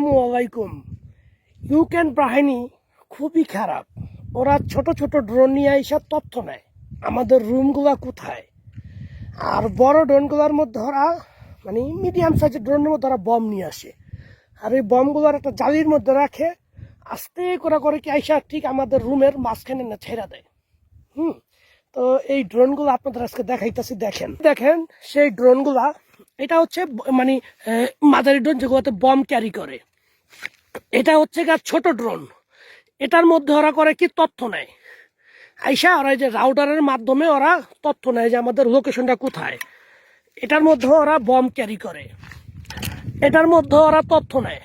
আসসালামু আলাইকুম। ইউক্রেন বাহিনী খুবই খারাপ। ওরা ছোট ছোট ড্রোন নিয়ে এইসব তথ্য নেয়, আমাদের রুমগুলা কোথায়? আর বড় ড্রোনগুলোর মধ্যে ওরা মানে মিডিয়াম সাইজের ড্রোনের মধ্যে ওরা বম নিয়ে আসে। আর এই বমগুলোর একটা জালির মধ্যে রাখে, আস্তে করে করে কি আইসা ঠিক আমাদের রুমের মাঝখানে না ছেড়া দেয়। হুম, তো এই ড্রোনগুলো আপনাদের আজকে দেখাইতেছি, দেখেন। দেখেন, সেই ড্রোনগুলা এটা হচ্ছে মানে মাদারি ড্রোন যেগুলোতে বম ক্যারি করে। এটা হচ্ছে গা ছোট ড্রোন। এটার মধ্যে ওরা করে কি? তথ্য নেয়। আইসা ওরা যে রাউটারের মাধ্যমে ওরা তথ্য নেয় যে আমাদের লোকেশনটা কোথায়। এটার মধ্যে ওরা বম ক্যারি করে। এটার মধ্যে ওরা তথ্য নেয়।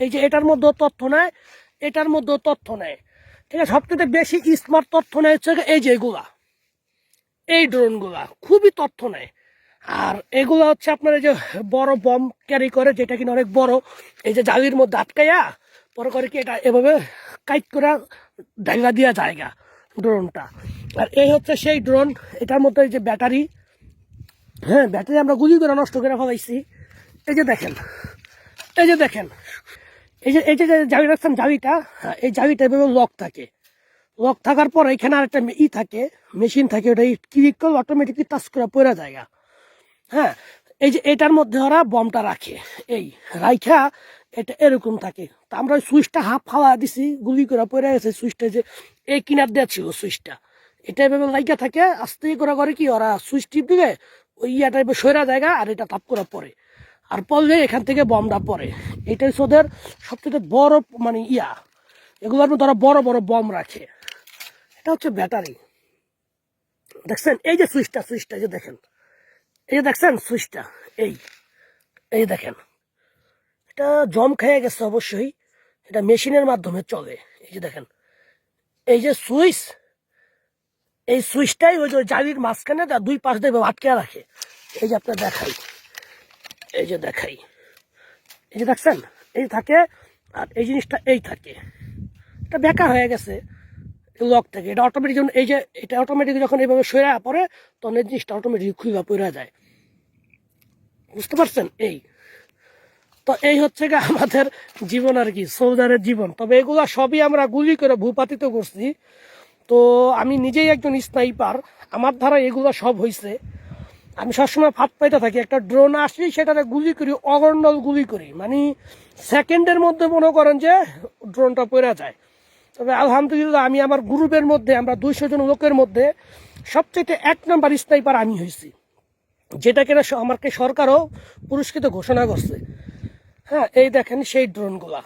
এই যে এটার মধ্যে তথ্য নেয়, এটার মধ্যেও তথ্য নেয়। ঠিক আছে সবথেকে বেশি স্মার্ট তথ্য নেয় হচ্ছে এই যে এগুলা এই ড্রোনগুলা খুবই তথ্য নেয়। আর এগুলো হচ্ছে আপনার এই যে বড় বম ক্যারি করে যেটা কিনা অনেক বড়। এই যে জালির মধ্যে আটকাইয়া পরে করে কি এটা এভাবে কাইট করে ডাঙ্গা দিয়া জায়গা ড্রোনটা। আর এই হচ্ছে সেই ড্রোন এটার মধ্যে এই যে ব্যাটারি। হ্যাঁ ব্যাটারি আমরা গুলি করে নষ্ট করে ফেলাইছি। এই যে দেখেন এই যে দেখেন এই যে এই যে রাখছেন জালিটা হ্যাঁ, এই জাবিটা এভাবে লক থাকে। লক থাকার পর এখানে আর একটা ই থাকে মেশিন থাকে ওটা ক্লিক করলে অটোমেটিকলি টাচ করে পড়া জায়গা হ্যাঁ এই যে এটার মধ্যে ওরা বমটা রাখে। এই রাইখা, এটা এরকম থাকে। তা আমরা ওই সুইচটা হাফ হাওয়া দিছি, গুলি করে পড়ে গেছে সুইচটা যে এই কিনার দেওয়া ছিল সুইচটা। এটা এভাবে লাইকা থাকে, আস্তে করে করে কি ওরা সুইচ টিপ দিলে ওই ইয়াটা এবার সৈরা জায়গা আর এটা তাপ করে পরে আর পড়লে এখান থেকে বমটা পড়ে। এটাই হচ্ছে ওদের সবথেকে বড় মানে ইয়া। এগুলোর মধ্যে ওরা বড় বড় বম রাখে। এটা হচ্ছে ব্যাটারি। দেখছেন? এই যে সুইচটা সুইচটা যে দেখেন। এই যে দেখছেন সুইচটা, এই এই দেখেন। এটা জম খেয়ে গেছে অবশ্যই, এটা মেশিনের মাধ্যমে চলে, এই যে দেখেন। এই যে সুইচ, এই সুইচটাই ওই যে জালির মাঝখানে তার দুই পাশ দিয়ে আটকে রাখে। এই যে আপনার দেখাই, এই যে দেখাই। এই যে দেখছেন, এই থাকে আর এই জিনিসটা এই থাকে। এটা বেকার হয়ে গেছে। লক থেকে। এটা অটোমেটিক যখন এই যে, এটা অটোমেটিক যখন এইভাবে সরে পড়ে, তখন এই জিনিসটা অটোমেটিক খুঁজা পড়া যায়। বুঝতে পারছেন? এই। তো এই হচ্ছে গা আমাদের জীবন আর কি সোলজারের জীবন। তবে এগুলা সবই আমরা গুলি করে ভূপাতিত করছি। তো আমি নিজেই একজন স্নাইপার আমার দ্বারা এগুলো সব হয়েছে আমি সবসময় ফাঁদ পাইতে থাকি, একটা ড্রোন আসলেই সেটাতে গুলি করি, অগন্ডল গুলি করি। মানে সেকেন্ডের মধ্যে মনে করেন যে ড্রোনটা পড়া যায়। তবে আলহামদুলিল্লাহ আমি আমার গ্রুপের মধ্যে, আমরা দুইশো জন লোকের মধ্যে সবচেয়ে এক নম্বর স্নাইপার আমি হয়েছি। যেটা কিনা আমাকে সরকারও পুরস্কৃত ঘোষণা করছে। হ্যাঁ এই দেখেন সেই ড্রোনগুলা।